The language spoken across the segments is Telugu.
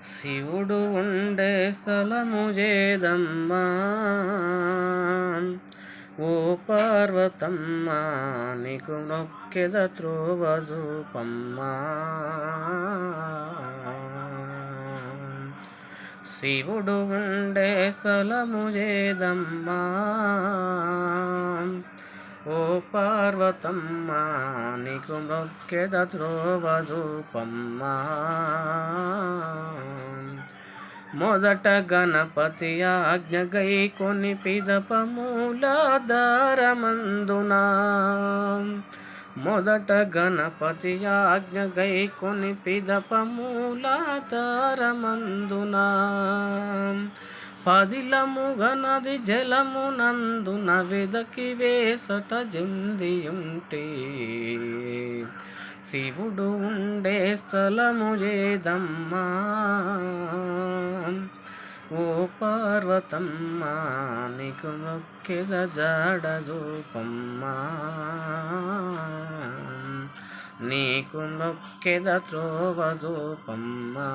శివుడు ఉండే స్థలము చేదమ్మా ఓ పార్వతమ్మ నీకు నొక్కెద త్రోవజూపమ్మా శివుడు ఉండే స్థలము చేదమ్మా పార్వతమ్మ నీకు మొక్కెద త్రోవ మొదట గణపతి ఆజ్ఞ గై కొని పిదప మూలాధారమందునా మొదట గణపతి ఆజ్ఞ గై కొని పదిలము గనది జలము జలమునందున వెదకి వేసట జందియుంటే. శివుడు ఉండే స్థలము ఏదమ్మా? ఓ పార్వతమ్మ నీకు మొక్కెద జాడ చూపమ్మా నీకు మొక్కెద త్రోవ చూపమ్మా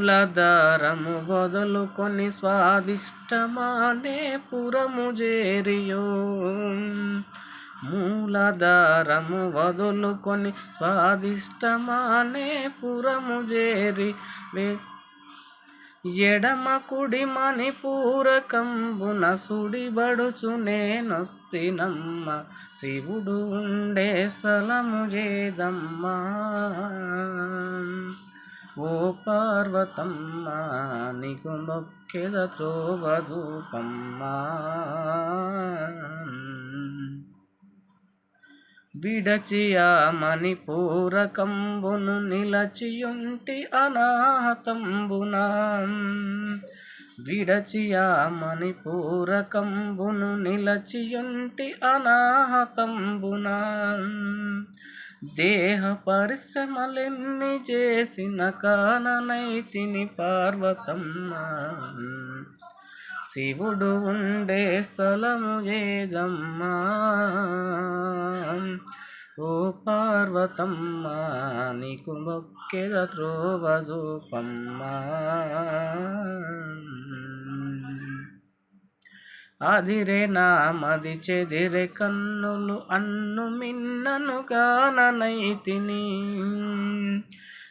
మూలధారము వదులుకొని స్వాదిష్టమానే పురము చేరియో మూలధారము వదులుకొని స్వాదిష్టమానే పురము చేరి ఎడమ కుడి మణి పూరకంబున సుడిబడుచు నేనొస్తినమ్మ. శివుడు ఉండే స్థలము చేదమ్మా ఓ పార్వతమ్మ నీకు మొక్కెద త్రోవ చూపమ్మా విడచియా మణిపూరకంబును నిలచియుంటి అనాహతంబున. విడచియా మణిపూరకంబును నిలచియుంటి అనాహతంబునా. దేహ పరిశ్రమలెన్ని చేసిన కాననైతిని పార్వతమ్మ. శివుడు ఉండే స్థలము ఏదమ్మా? ఓ పార్వతమ్మ నీకు మొక్కెద త్రోవ చూపమ్మా అదిరే నామది చెదిరే కన్నులు అన్ను మిన్నను గాననైతిని.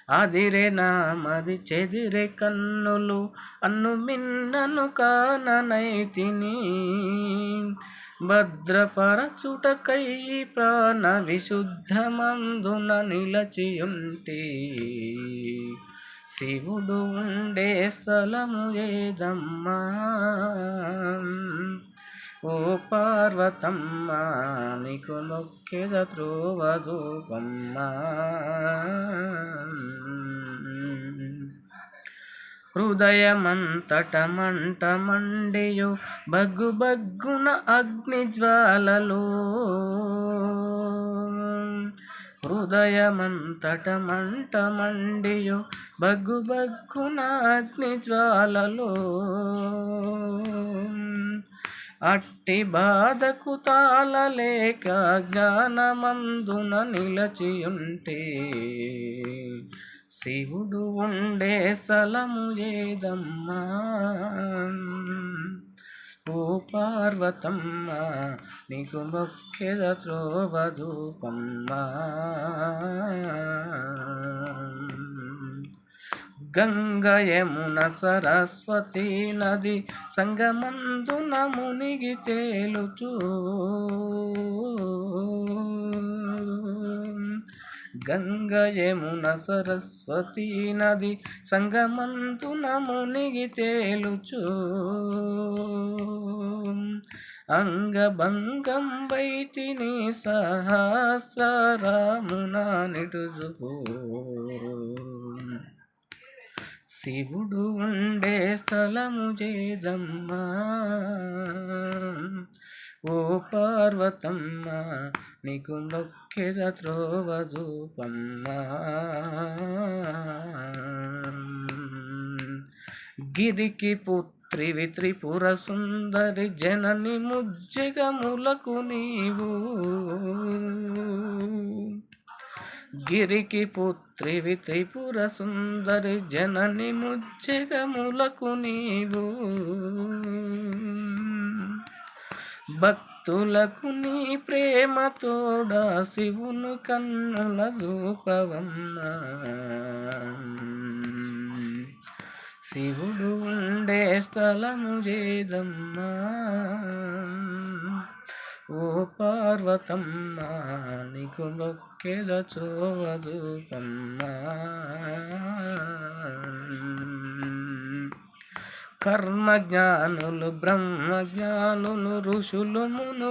అదిరే నామది చెదిరే కన్నులు అన్ను మిన్నను కాననైతిని భద్రపరచుటకై ప్రాణ విశుద్ధమందున నిలచియుంటి. శివుడు ఉండే స్థలము ఏదమ్మా? ఓ పార్వతమ్మ నీకు మొక్కెద త్రోవ హృదయమంతట మంట మండియు బగ్గు బగ్గున అగ్నిజ్వాలలో హృదయమంతట మంట మండియు బగ్గు బగ్గున అగ్ని జ్వాలలో. అట్టి బాధకు తాళలేక జ్ఞానమందున నిలచియుంటే శివుడు ఉండే స్థలము ఏదమ్మా? ఓ పార్వతమ్మ నీకు మొక్కెద త్రోవధూపమ్మ. గంగయమున సరస్వతి నది సంగమందున మునిగి తేలుచూ. గంగ యమున సరస్వతి నది సంగమంతున మునిగి తేలుచు. అంగభంగం వైతిని సహస్రరామున నిడుజుకో శివుడు ఉండే స్థలము చేదమ్మా. ఓ పార్వతమ్మ నీకు మొక్కెద త్రోవధూపమ్మ గిరికి పుత్రివి త్రిపుర సుందరి జనని ముజ్జగములకు నీవు. గిరికి పుత్రివి త్రిపుర సుందరి జనని ముజ్జగములకు నీవు. భక్తులకు నీ ప్రేమ తోడా కన్నుల దూపవమ్మ శివుడు ఉండే స్థలము చేదమ్మా ఓ పార్వతమ్మ నీకు మొక్కెద చోవదూపమ్మా కర్మజ్ఞానులు బ్రహ్మజ్ఞానులు ఋషులు మును